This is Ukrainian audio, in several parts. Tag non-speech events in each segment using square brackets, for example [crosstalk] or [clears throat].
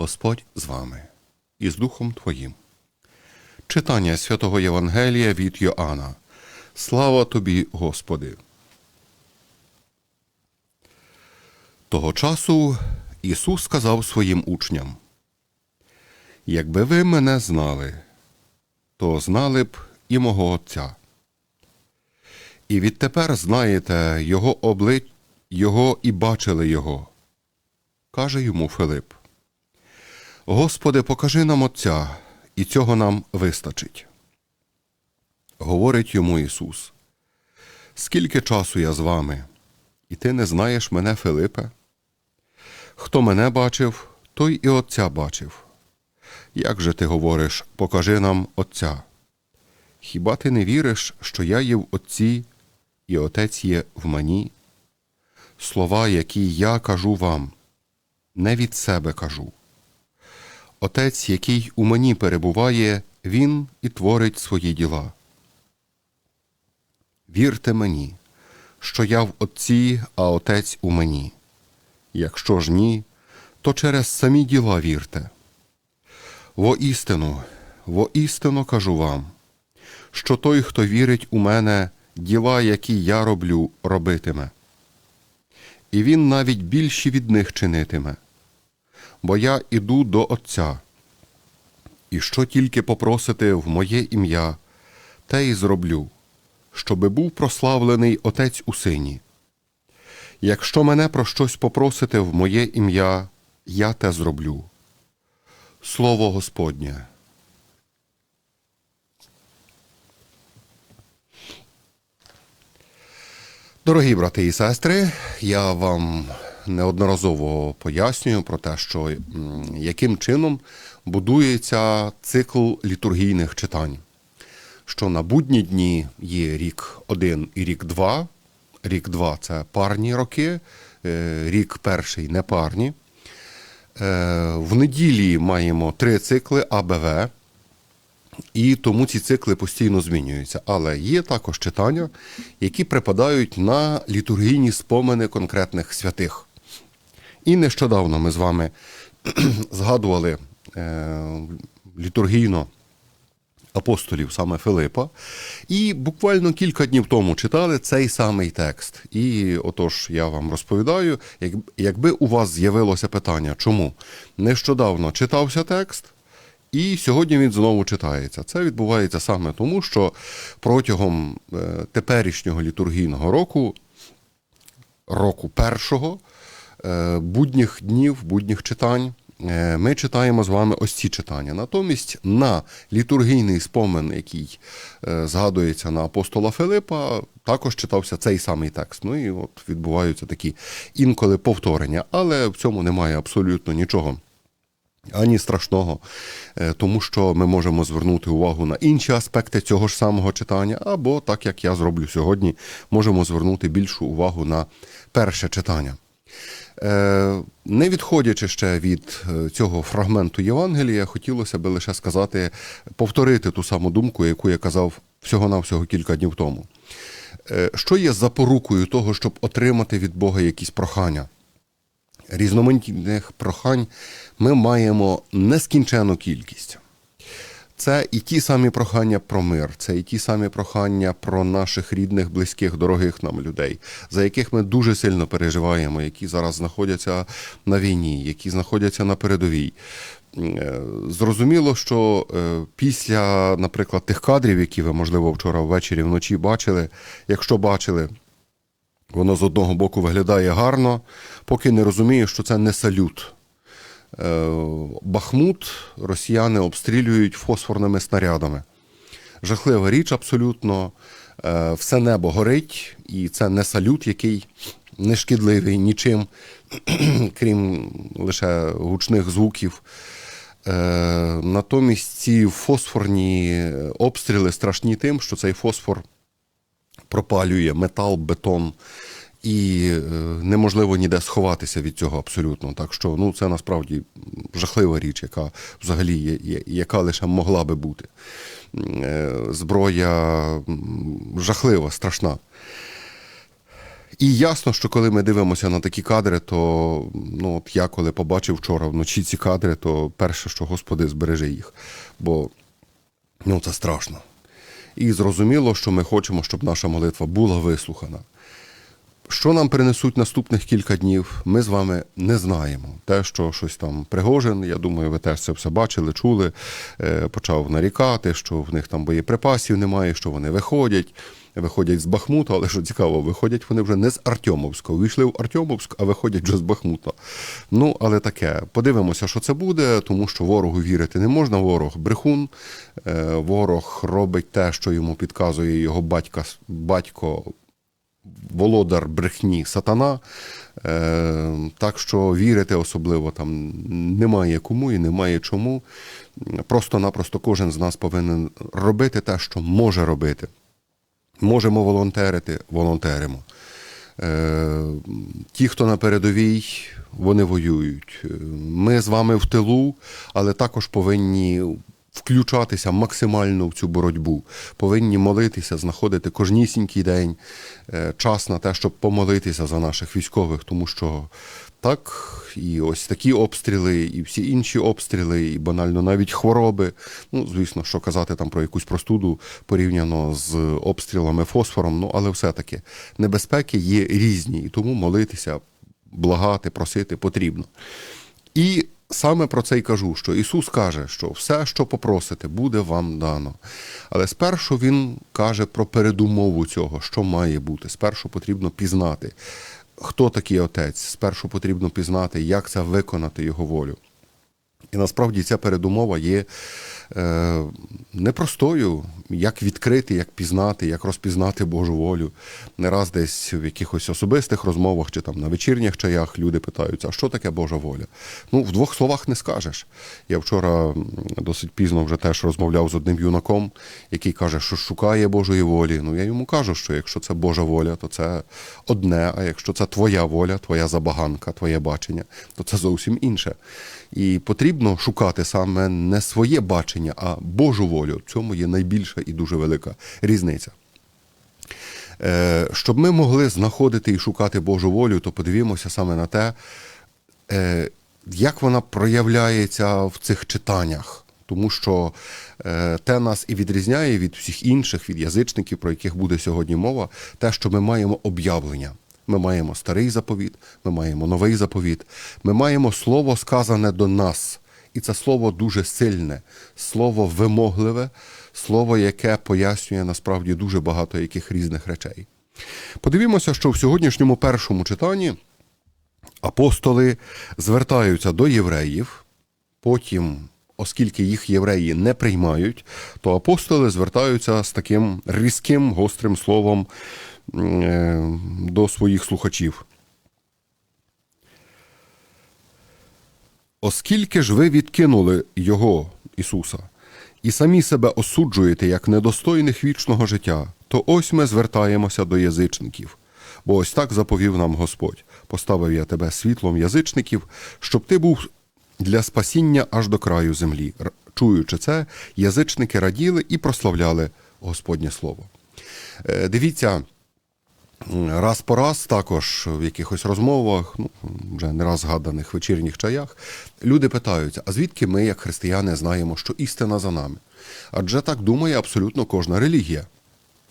Господь з вами і з Духом Твоїм. Читання святого Євангелія від Йоанна. Слава тобі, Господи. Того часу Ісус сказав своїм учням: Якби ви мене знали, то знали б і мого Отця. І відтепер знаєте Його обли... Його і бачили Його. Каже йому Филип. Господи, покажи нам Отця, і цього нам вистачить. Говорить йому Ісус. Скільки часу я з вами, і ти не знаєш мене, Филипе? Хто мене бачив, той і Отця бачив. Як же ти говориш, покажи нам Отця? Хіба ти не віриш, що я є в Отці, і Отець є в мені? Слова, які я кажу вам, не від себе кажу. Отець, який у мені перебуває, він і творить свої діла. Вірте мені, що я в Отці, а Отець у мені. Якщо ж ні, то через самі діла вірте. Воістину, воістину кажу вам, що той, хто вірить у мене, діла, які я роблю, робитиме. І він навіть більші від них чинитиме бо я іду до Отця. І що тільки попросите в моє ім'я, те й зроблю, щоби був прославлений Отець у сині. Якщо мене про щось попросите в моє ім'я, я те зроблю. Слово Господнє. Дорогі брати і сестри, я вам неодноразово пояснюю про те, що яким чином будується цикл літургійних читань. Що на будні дні є рік 1 і рік 2. Рік 2 це парні роки, е, рік перший непарні. Е, В неділі маємо три цикли АБВ. І тому ці цикли постійно змінюються. Але є також читання, які припадають на літургійні спомини конкретних святих. І нещодавно ми з вами [clears throat] згадували е, літургійно апостолів саме Филипа, і буквально кілька днів тому читали цей самий текст. І отож я вам розповідаю, як, якби у вас з'явилося питання, чому нещодавно читався текст. І сьогодні він знову читається. Це відбувається саме тому, що протягом е, теперішнього літургійного року, року першого, будніх днів, будніх читань, е, ми читаємо з вами ось ці читання. Натомість на літургійний спомин, який е, згадується на апостола Филипа, також читався цей самий текст. Ну і от відбуваються такі інколи повторення, але в цьому немає абсолютно нічого ані страшного, е, тому що ми можемо звернути увагу на інші аспекти цього ж самого читання, або, так як я зроблю сьогодні, можемо звернути більшу увагу на перше читання. Е, Не відходячи ще від е, цього фрагменту Євангелія, хотілося би лише сказати, повторити ту саму думку, яку я казав всього-навсього кілька днів тому. Е, Що є запорукою того, щоб отримати від Бога якісь прохання? різноманітних прохань ми маємо нескінчену кількість. Це і ті самі прохання про мир, це і ті самі прохання про наших рідних, близьких, дорогих нам людей, за яких ми дуже сильно переживаємо, які зараз знаходяться на війні, які знаходяться на передовій. Е, Зрозуміло, що е, після, наприклад, тих кадрів, які ви, можливо, вчора ввечері вночі бачили, якщо бачили, Воно з одного боку виглядає гарно, поки не розуміє, що це не салют. Е, Бахмут росіяни обстрілюють фосфорними снарядами. Жахлива річ абсолютно. Е, Все небо горить, і це не салют, який не шкідливий нічим, [clears throat] крім лише гучних звуків. Е, Натомість ці фосфорні обстріли страшні тим, що цей фосфор пропалює метал, бетон. І е, неможливо ніде сховатися від цього абсолютно. Так що ну, це насправді жахлива річ, яка взагалі є, яка лише могла би бути. Е, Зброя жахлива, страшна. І ясно, що коли ми дивимося на такі кадри, то ну, от я коли побачив вчора вночі ці кадри, то перше, що Господи, збережи їх. Бо ну, це страшно. І зрозуміло, що ми хочемо, щоб наша молитва була вислухана. Що нам принесуть наступних кілька днів, ми з вами не знаємо. Те, що щось там Пригожин, я думаю, ви теж це все бачили, чули, е, почав нарікати, що в них там боєприпасів немає, що вони виходять. Виходять з Бахмута, але що цікаво, виходять вони вже не з Артемовська. Увійшли в Артемовськ, а виходять вже з Бахмута. Ну, але таке. Подивимося, що це буде, тому що ворогу вірити не можна. Ворог брехун, е, ворог робить те, що йому підказує його батька, батько володар брехні сатана. Е, так що вірити особливо там немає кому і немає чому. Просто-напросто кожен з нас повинен робити те, що може робити. Можемо волонтерити, волонтеримо. Е, ті, хто на передовій, вони воюють. Ми з вами в тилу, але також повинні включатися максимально в цю боротьбу. Повинні молитися, знаходити кожнісінький день е, час на те, щоб помолитися за наших військових, тому що так, і ось такі обстріли, і всі інші обстріли, і банально навіть хвороби. Ну, звісно, що казати там про якусь простуду порівняно з обстрілами фосфором, ну але все-таки небезпеки є різні, і тому молитися, благати, просити потрібно. І саме про це й кажу, що Ісус каже, що все, що попросите, буде вам дано. Але спершу Він каже про передумову цього, що має бути. Спершу потрібно пізнати, хто такий отець. Спершу потрібно пізнати, як це виконати його волю. І насправді ця передумова є непростою, як відкрити, як пізнати, як розпізнати Божу волю. Не раз десь в якихось особистих розмовах чи там на вечірніх чаях люди питаються, а що таке Божа воля? Ну, в двох словах не скажеш. Я вчора досить пізно вже теж розмовляв з одним юнаком, який каже, що шукає Божої волі. Ну, я йому кажу, що якщо це Божа воля, то це одне, а якщо це твоя воля, твоя забаганка, твоє бачення, то це зовсім інше. І потрібно шукати саме не своє бачення, а Божу волю. В цьому є найбільша і дуже велика різниця. Е, Щоб ми могли знаходити і шукати Божу волю, то подивімося саме на те, е, як вона проявляється в цих читаннях. Тому що е, те нас і відрізняє від всіх інших, від язичників, про яких буде сьогодні мова, те, що ми маємо об'явлення. Ми маємо старий заповіт, ми маємо новий заповіт, ми маємо слово сказане до нас. І це слово дуже сильне, слово вимогливе, слово, яке пояснює насправді дуже багато яких різних речей. Подивімося, що в сьогоднішньому першому читанні апостоли звертаються до євреїв, потім, оскільки їх євреї не приймають, то апостоли звертаються з таким різким, гострим словом е, до своїх слухачів. Оскільки ж ви відкинули Його, Ісуса, і самі себе осуджуєте як недостойних вічного життя, то ось ми звертаємося до язичників. Бо ось так заповів нам Господь: поставив я тебе світлом язичників, щоб ти був для спасіння аж до краю землі. Чуючи це, язичники раділи і прославляли Господнє Слово. Е, Дивіться, Раз по раз також в якихось розмовах, ну вже не раз згаданих вечірніх чаях, люди питаються: а звідки ми, як християни, знаємо, що істина за нами? Адже так думає абсолютно кожна релігія.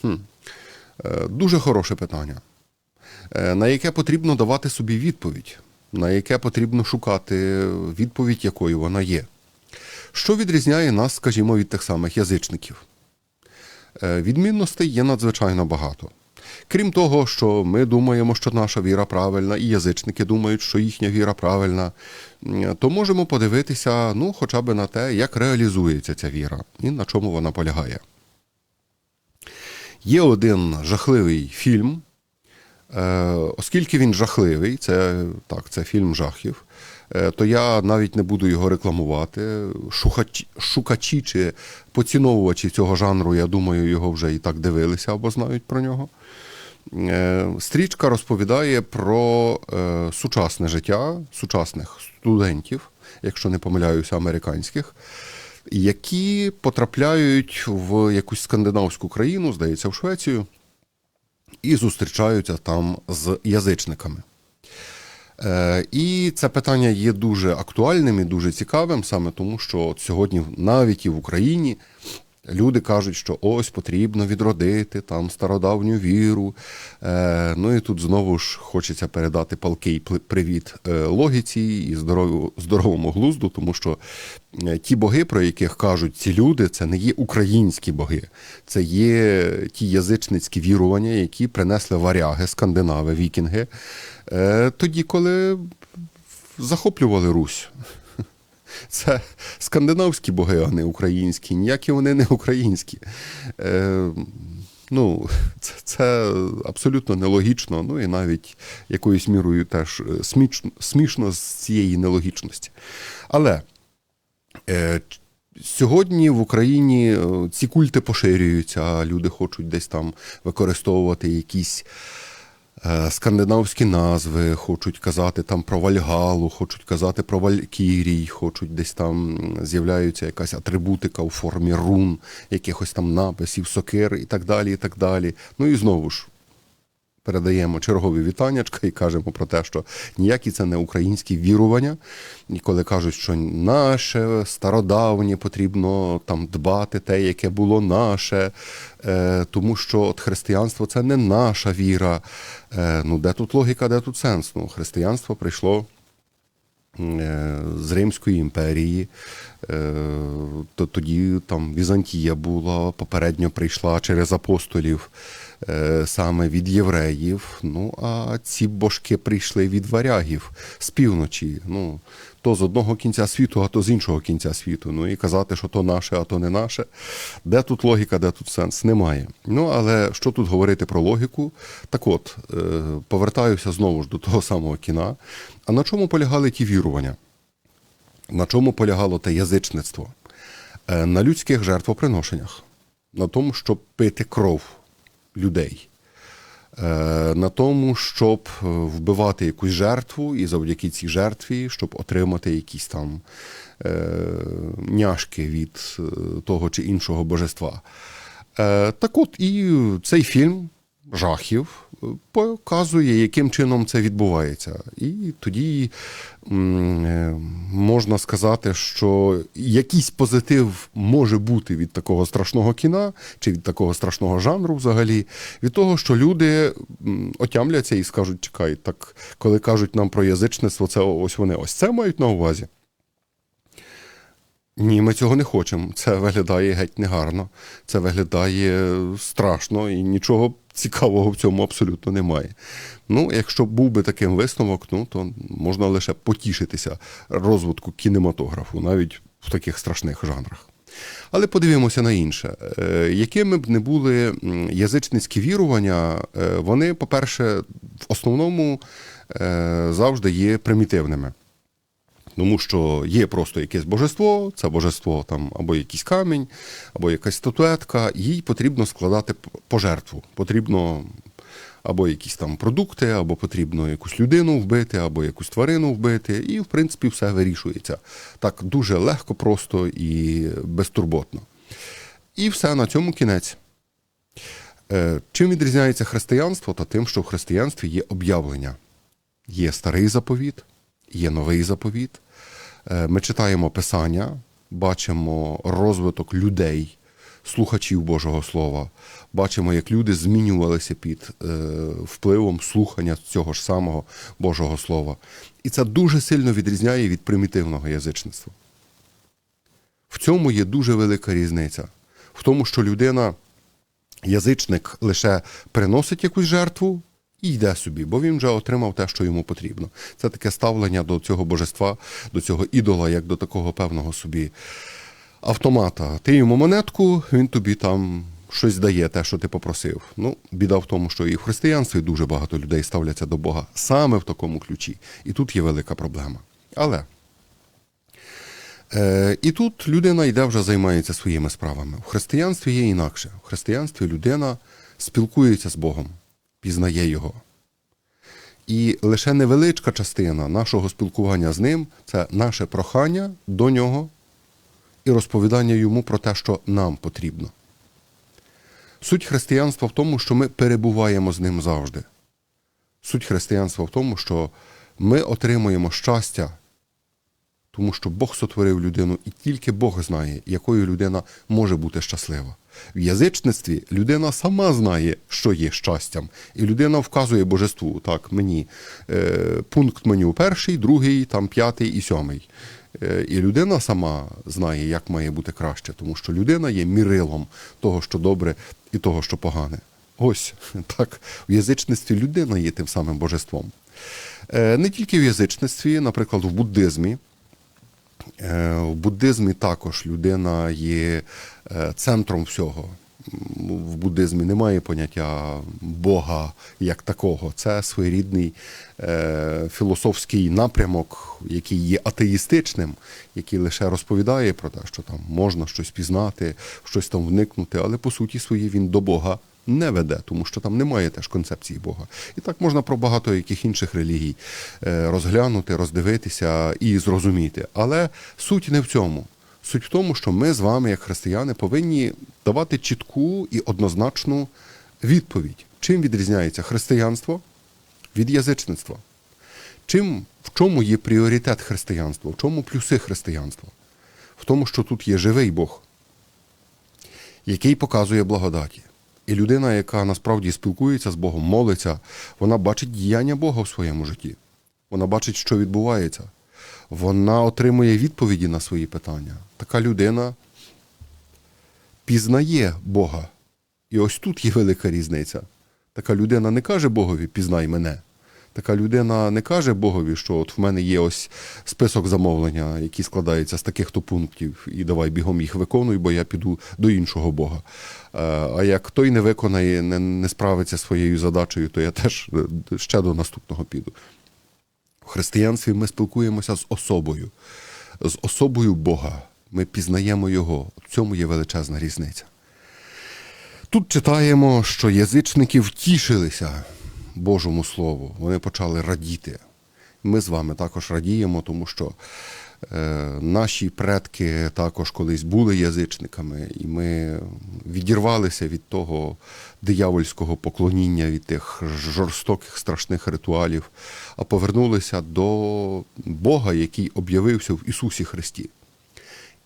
Хм. Е, Дуже хороше питання, е, на яке потрібно давати собі відповідь, на яке потрібно шукати відповідь, якою вона є. Що відрізняє нас, скажімо, від тих самих язичників? Е, Відмінностей є надзвичайно багато. Крім того, що ми думаємо, що наша віра правильна, і язичники думають, що їхня віра правильна, то можемо подивитися ну, хоча б на те, як реалізується ця віра і на чому вона полягає. Є один жахливий фільм, е, оскільки він жахливий, це, так, це фільм жахів, то я навіть не буду його рекламувати. Шукачі, шукачі чи поціновувачі цього жанру, я думаю, його вже і так дивилися або знають про нього. Е, Стрічка розповідає про е, сучасне життя сучасних студентів, якщо не помиляюся, американських, які потрапляють в якусь скандинавську країну, здається, в Швецію. і зустрічаються там з язичниками. Е, І це питання є дуже актуальним і дуже цікавим, саме тому, що от сьогодні навіть і в Україні люди кажуть, що ось потрібно відродити там стародавню віру. Е, Ну і тут знову ж хочеться передати палкий привіт е, логіці і здоров'ю- здоровому глузду, тому що е, ті боги, про яких кажуть ці люди, це не є українські боги, це є ті язичницькі вірування, які принесли варяги, скандинави, вікінги, е, тоді, коли захоплювали Русь. Це скандинавські боги, а не українські. Ніякі вони не українські. Е, ну, це, це абсолютно нелогічно, ну і навіть якоюсь мірою теж е, смішно, смішно з цієї нелогічності. Але е, сьогодні в Україні е, ці культи поширюються, люди хочуть десь там використовувати якісь скандинавські назви, хочуть казати там про Вальгалу, хочуть казати про Валькірій, хочуть десь там з'являється якась атрибутика у формі рун, якихось там написів, сокир і так далі. і так далі. Ну і знову ж. Передаємо чергові вітаннячка і кажемо про те, що ніякі це не українські вірування. І коли кажуть, що наше стародавнє потрібно там дбати те, яке було наше, е, тому що от християнство це не наша віра. Е, ну де тут логіка, де тут сенс? Ну, християнство прийшло е, з Римської імперії. Е, То тоді там Візантія була, попередньо прийшла через апостолів е, саме від євреїв. Ну а ці божки прийшли від варягів з півночі. Ну, то з одного кінця світу, а то з іншого кінця світу. Ну і казати, що то наше, а то не наше. Де тут логіка, де тут сенс? Немає. Ну але що тут говорити про логіку? Так от, е, повертаюся знову ж до того самого кіна. А на чому полягали ті вірування? На чому полягало те язичництво? Е, На людських жертвоприношеннях, на тому, щоб пити кров людей, Е, на тому, щоб е, вбивати якусь жертву, і завдяки цій жертві, щоб отримати якісь там няшки від того чи іншого божества. Так от і цей фільм жахів е, показує, яким чином це відбувається. І тоді е, можна сказати, що якийсь позитив може бути від такого страшного кіна чи від такого страшного жанру взагалі, від того, що люди отямляться і скажуть, чекай, так коли кажуть нам про язичництво, це ось вони ось це мають на увазі. Ні, ми цього не хочемо. Це виглядає геть негарно, це виглядає страшно і нічого цікавого в цьому абсолютно немає. Ну, якщо був би таким висновок, ну то можна лише потішитися розвитку кінематографу, навіть в таких страшних жанрах. Але подивимося на інше. Е, Якими б не були язичницькі вірування, е, вони, по-перше, в основному е, завжди є примітивними. Тому що є просто якесь божество, це божество там або якийсь камінь, або якась статуетка, їй потрібно складати пожертву. Потрібно або якісь там продукти, або потрібно якусь людину вбити, або якусь тварину вбити, і в принципі все вирішується. Так дуже легко, просто і безтурботно. І все на цьому кінець. Е, Чим відрізняється християнство? Та тим, що в християнстві є об'явлення. Є старий заповіт, є новий заповіт. Е, Ми читаємо Писання, бачимо розвиток людей, слухачів Божого Слова, бачимо, як люди змінювалися під е, впливом слухання цього ж самого Божого Слова. І це дуже сильно відрізняє від примітивного язичництва. В цьому є дуже велика різниця. В тому, що людина, язичник, лише приносить якусь жертву і йде собі, бо він вже отримав те, що йому потрібно. Це таке ставлення до цього божества, до цього ідола, як до такого певного собі автомата. Ти йому монетку, він тобі там щось дає, те, що ти попросив. Ну, біда в тому, що і в християнстві дуже багато людей ставляться до Бога саме в такому ключі. І тут є велика проблема. Але Е, і тут людина йде вже займається своїми справами. В християнстві є інакше. В християнстві людина спілкується з Богом, пізнає Його. І лише невеличка частина нашого спілкування з ним це наше прохання до нього і розповідання йому про те, що нам потрібно. Суть християнства в тому, що ми перебуваємо з ним завжди. Суть християнства в тому, що ми отримуємо щастя, тому що Бог сотворив людину, і тільки Бог знає, якою людина може бути щаслива. В язичництві людина сама знає, що є щастям, і людина вказує божеству. Так, мені е, пункт меню перший, другий, там п'ятий і сьомий. Е, і людина сама знає, як має бути краще, тому що людина є мірилом того, що добре, і того, що погане. Ось [laughs] так в язичництві людина є тим самим божеством. Е, Не тільки в язичництві, наприклад, в буддизмі. Е, В буддизмі також людина є е, центром всього. В буддизмі немає поняття Бога як такого. Це своєрідний е, філософський напрямок, який є атеїстичним, який лише розповідає про те, що там можна щось пізнати, щось там вникнути, але по суті своїй він до Бога не веде, тому що там немає теж концепції Бога. І так можна про багато яких інших релігій е, розглянути, роздивитися і зрозуміти. Але суть не в цьому. Суть в тому, що ми з вами, як християни, повинні давати чітку і однозначну відповідь, чим відрізняється християнство від язичництва. Чим, в чому є пріоритет християнства, в чому плюси християнства? В тому, що тут є живий Бог, який показує благодаті. І людина, яка насправді спілкується з Богом, молиться, вона бачить діяння Бога в своєму житті. Вона бачить, що відбувається. Вона отримує відповіді на свої питання. Така людина пізнає Бога. І ось тут є велика різниця. Така людина не каже Богові, пізнай мене. Така людина не каже Богові, що от в мене є ось список замовлення, який складається з таких-то пунктів, і давай бігом їх виконуй, бо я піду до іншого Бога. Е, А як той не виконає, не, не справиться своєю задачею, то я теж е, ще до наступного піду. В християнстві ми спілкуємося з особою, з особою Бога. Ми пізнаємо Його. В цьому є величезна різниця. Тут читаємо, що язичники втішилися Божому Слову, вони почали радіти. Ми з вами також радіємо, тому що е, наші предки також колись були язичниками, і ми відірвалися від того диявольського поклоніння, від тих жорстоких страшних ритуалів, а повернулися до Бога, який об'явився в Ісусі Христі.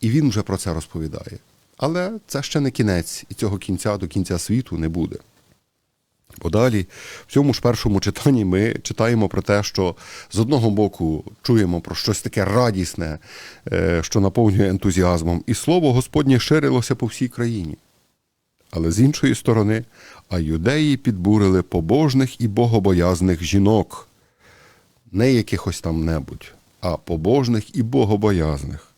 І він вже про це розповідає. Але це ще не кінець, і цього кінця до кінця світу не буде. Бо далі, в цьому ж першому читанні ми читаємо про те, що з одного боку чуємо про щось таке радісне, е, що наповнює ентузіазмом, і слово Господнє ширилося по всій країні. Але з іншої сторони, а юдеї підбурили побожних і богобоязних жінок, не якихось там небудь, а побожних і богобоязних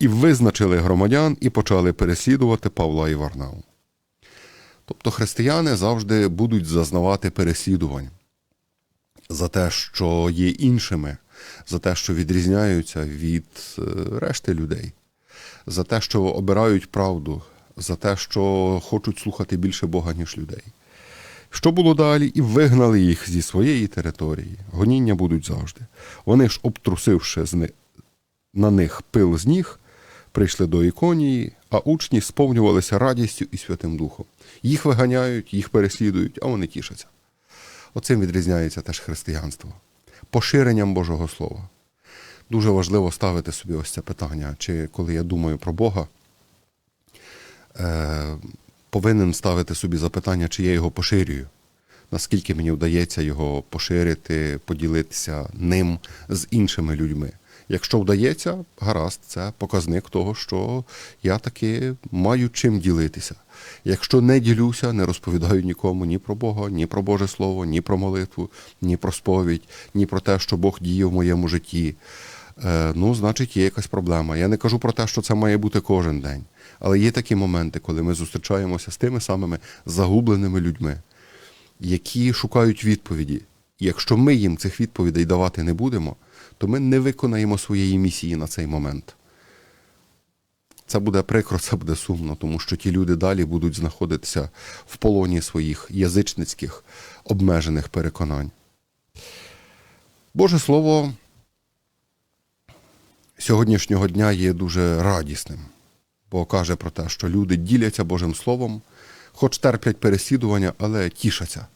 і визначили громадян і почали переслідувати Павла і Варнаву. Тобто християни завжди будуть зазнавати переслідувань за те, що є іншими, за те, що відрізняються від е, решти людей, за те, що обирають правду, за те, що хочуть слухати більше Бога, ніж людей. Що було далі? І вигнали їх зі своєї території. Гоніння будуть завжди. Вони ж, обтрусивши на них пил з ніг, прийшли до іконії, а учні сповнювалися радістю і Святим Духом. Їх виганяють, їх переслідують, а вони тішаться. Оцим відрізняється теж християнство. Поширенням Божого Слова. Дуже важливо ставити собі ось це питання, чи коли я думаю про Бога, е, повинен ставити собі запитання, чи я його поширюю. Наскільки мені вдається його поширити, поділитися ним з іншими людьми. Якщо вдається, гаразд, це показник того, що я таки маю чим ділитися. Якщо не ділюся, не розповідаю нікому ні про Бога, ні про Боже Слово, ні про молитву, ні про сповідь, ні про те, що Бог діє в моєму житті, е, ну, значить, є якась проблема. Я не кажу про те, що це має бути кожен день. Але є такі моменти, коли ми зустрічаємося з тими самими загубленими людьми, які шукають відповіді. І якщо ми їм цих відповідей давати не будемо, то ми не виконаємо своєї місії на цей момент. Це буде прикро, це буде сумно, тому що ті люди далі будуть знаходитися в полоні своїх язичницьких обмежених переконань. Боже Слово сьогоднішнього дня є дуже радісним, бо каже про те, що люди діляться Божим Словом, хоч терплять переслідування, але тішаться.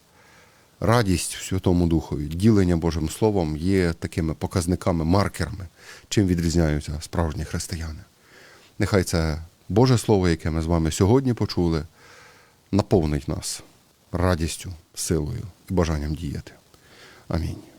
Радість в Святому Духові, ділення Божим Словом є такими показниками, маркерами, чим відрізняються справжні християни. Нехай це Боже Слово, яке ми з вами сьогодні почули, наповнить нас радістю, силою і бажанням діяти. Амінь.